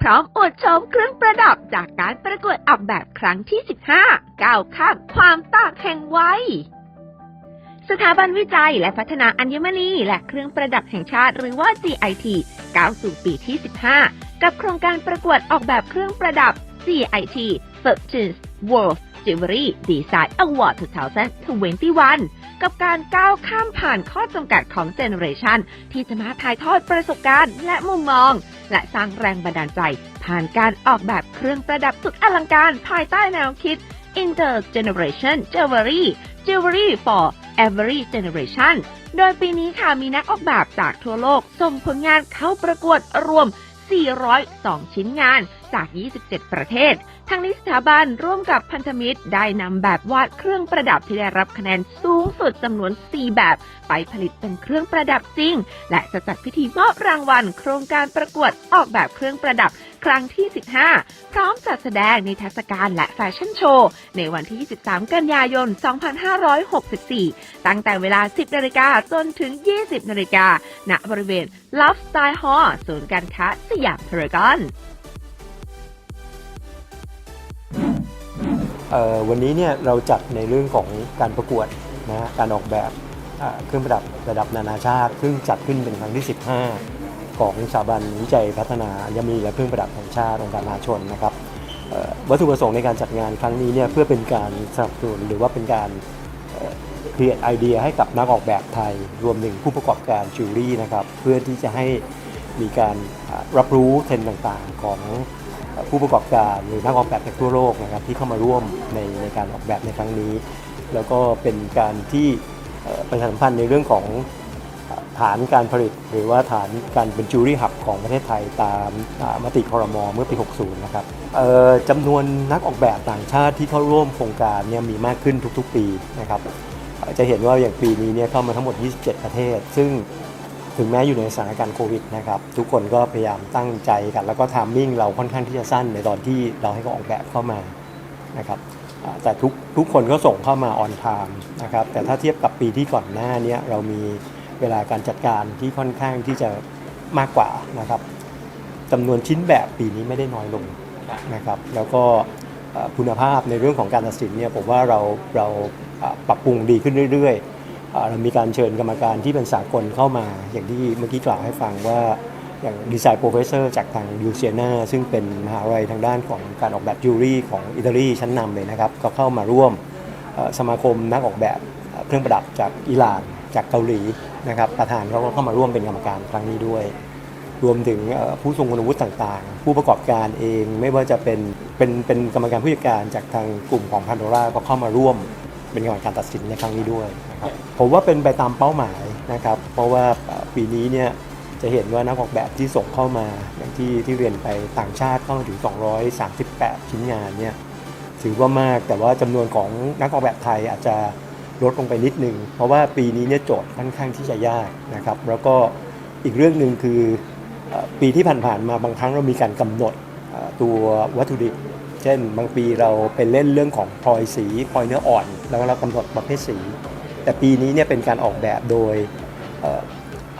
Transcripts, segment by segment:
พร้อมอวดโฉมเครื่องประดับจากการประกวดออกแบบครั้งที่ 15 ก้าวข้ามความตากแห่งวัยสถาบันวิจัยและพัฒนาอัญมณีและเครื่องประดับแห่งชาติหรือว่า GIT ก้าวสู่ปีที่ 15 กับโครงการประกวดออกแบบเครื่องประดับ GIT 13th World Jewelry Design Award 2021 กับการก้าวข้ามผ่านข้อจำกัดของเจเนอเรชันที่จะมาถ่ายทอดประสบการณ์และมุมมอง และสร้างแรงบันดาลใจ ผ่านการออกแบบเครื่องประดับสุดอลังการภายใต้แนวคิด Intergeneration Jewelry Jewelry for Every Generation โดยปีนี้ค่ะมีนักออกแบบจากทั่วโลกส่งผลงานเข้าประกวดรวม 402 ชิ้นงาน จาก 27 ประเทศ ทั้งนี้สถาบันร่วมกับพันธมิตรได้นำแบบวาดเครื่องประดับที่ได้รับคะแนนสูงสุดจำนวน 4 แบบ ไปผลิตเป็นเครื่องประดับจริง และจะจัดพิธีมอบรางวัล โครงการประกวดออกแบบเครื่องประดับครั้งที่ 15 พร้อมจัดแสดงในเทศกาลและแฟชั่นโชว์ ในวันที่ 23 กันยายน 2564 ตั้งแต่เวลา 10 นาฬิกาจนถึง 20 นาฬิกา ณ บริเวณ Love Style Hall ศูนย์การค้าสยามพารากอน วันนี้เนี่ยเราจัดในเรื่องของการประกวดนะฮะการออกแบบเครื่องประดับระดับนานาชาติ ซึ่งจัดขึ้นเป็นครั้งที่ 15 ของสถาบันวิจัยพัฒนาอัญมณีและเครื่องประดับแห่งชาติองค์การมหาชนนะครับวัตถุประสงค์ในการจัดงานครั้งนี้เนี่ยเพื่อเป็นการสนับสนุนหรือว่าเป็นการเครียดไอเดียให้กับนักออกแบบไทย รวมถึงผู้ประกอบการจิวเวลรี่นะครับ เพื่อที่จะให้มีการรับรู้เทรนด์ต่างๆของ ผู้ประกอบการหรือนักออกแบบจากทั่วโลกนะครับที่เข้ามาร่วมในในการออกแบบในครั้งนี้ แล้วก็เป็นการที่เอ่อประชาสัมพันธ์ในเรื่องของฐานการผลิต หรือว่าฐานการเป็นจูรี่หับของประเทศไทยตามมติคอรมอเมื่อปี 60 นะครับจำนวนนักออกแบบต่างชาติที่เข้าร่วมโครงการเนี่ยมีมากขึ้นทุกๆ ปีนะครับจะเห็นว่าอย่างปีนี้เนี่ยเข้ามาทั้งหมด 27 ประเทศ ซึ่ง ถึงแม้อยู่ในสถานการณ์โควิดนะครับทุกคนก็พยายามตั้งใจกัน แล้วก็ทามมิ่งเราค่อนข้างที่จะสั้นในตอนที่เราให้เขาออกแบบเข้ามานะครับแต่ทุกทุกคนก็ส่งเข้ามาออนไทม์นะครับแต่ถ้าเทียบกับปีที่ก่อนหน้านี้เรามีเวลาการจัดการที่ค่อนข้างที่จะมากกว่านะครับจำนวนชิ้นแบบปีนี้ไม่ได้น้อยลงนะครับแล้วก็คุณภาพในเรื่องของการตัดสินเนี่ยผมว่าเราเราปรับปรุงดีขึ้นเรื่อยๆ เรามีการเชิญกรรมการที่เป็นสากลเข้ามา อย่างที่เมื่อกี้กล่าวให้ฟังว่าอย่างดีไซน์โปรเฟสเซอร์จากทางยูเซียนาซึ่งเป็นมหาวิทยาลัยทางด้านของการออกแบบจิวเวลรี่ของอิตาลีชั้นนำเลยนะครับ ก็เข้ามาร่วมสมาคมนักออกแบบเครื่องประดับจากอิหร่านจากเกาหลีนะครับประธานเขาก็เข้ามาร่วมเป็นกรรมการครั้งนี้ด้วย รวมถึงผู้ทรงคุณวุฒิต่างๆ ผู้ประกอบการเองไม่ว่าจะเป็นเป็นเป็นกรรมการผู้จัดการจากทางกลุ่มของพันโดราก็เข้ามาร่วม เป็นกรรมการตัดสินในครั้งนี้ด้วยนะครับผมว่าเป็นไปตามเป้าหมายนะครับ เพราะว่าปีนี้เนี่ยจะเห็นว่านักออกแบบที่ส่งเข้ามาอย่างที่ที่เรียนไปต่างชาติเข้ามาถึง 238 ชิ้นงานเนี่ยถือว่ามากแต่ว่าจำนวนของนักออกแบบไทยอาจจะลดลงไปนิดนึง เพราะว่าปีนี้เนี่ยโจทย์ค่อนข้างที่จะยากนะครับ แล้วก็อีกเรื่องหนึ่งคือปีที่ผ่านๆมาบางครั้งเรามีการกำหนดตัววัตถุดิบ เช่น บางปีเราไปเล่นเรื่องของพลอยสีพลอยเนื้ออ่อน แล้วเรากำหนดประเภทสี แต่ปีนี้เนี่ยเป็นการออกแบบโดย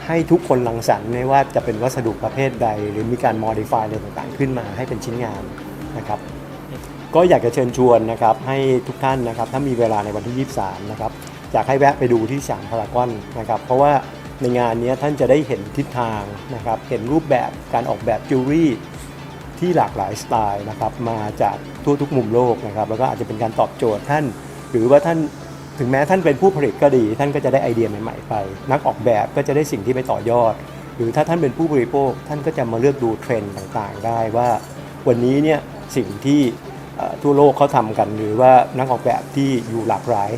ให้ทุกคนรังสรรค์ไม่ว่าจะเป็นวัสดุประเภทใด หรือมีการ modify อะไรต่างๆ ขึ้นมาให้เป็นชิ้นงานนะครับ ก็อยากจะเชิญชวนนะครับให้ทุกท่านนะครับถ้ามีเวลาในวันที่ 23 นะครับอยากให้แวะไปดูที่สามพารากอนนะครับเพราะว่าในงานนี้ท่านจะได้เห็นทิศทางนะครับเห็นรูปแบบการออกแบบจิวเวลรี่ ที่หลากหลายสไตล์นะครับมาจากทั่วทุกมุมโลกนะครับแล้วก็อาจจะเป็นการตอบโจทย์ท่าน หรือว่าท่านถึงแม้ท่านเป็นผู้ผลิตก็ดี ท่านก็จะได้ไอเดียใหม่ๆไป นักออกแบบก็จะได้สิ่งที่ไปต่อยอด หรือถ้าท่านเป็นผู้บริโภค ท่านก็จะมาเลือกดูเทรนด์ต่างๆ ได้ว่า วันนี้เนี่ยสิ่งที่ทั่วโลกเขาทำกัน หรือว่านักออกแบบที่อยู่หลากหลาย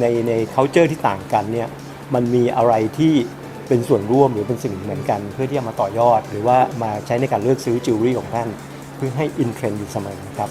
ในใน culture ที่ต่างกันเนี่ยมันมีอะไรที่ เป็นส่วนร่วมหรือเป็นสิ่งเหมือนกัน เพื่อที่จะมาต่อยอด หรือว่ามาใช้ในการเลือกซื้อจิวเวลรี่ของท่าน เพื่อให้อินเทรนด์อยู่เสมอครับ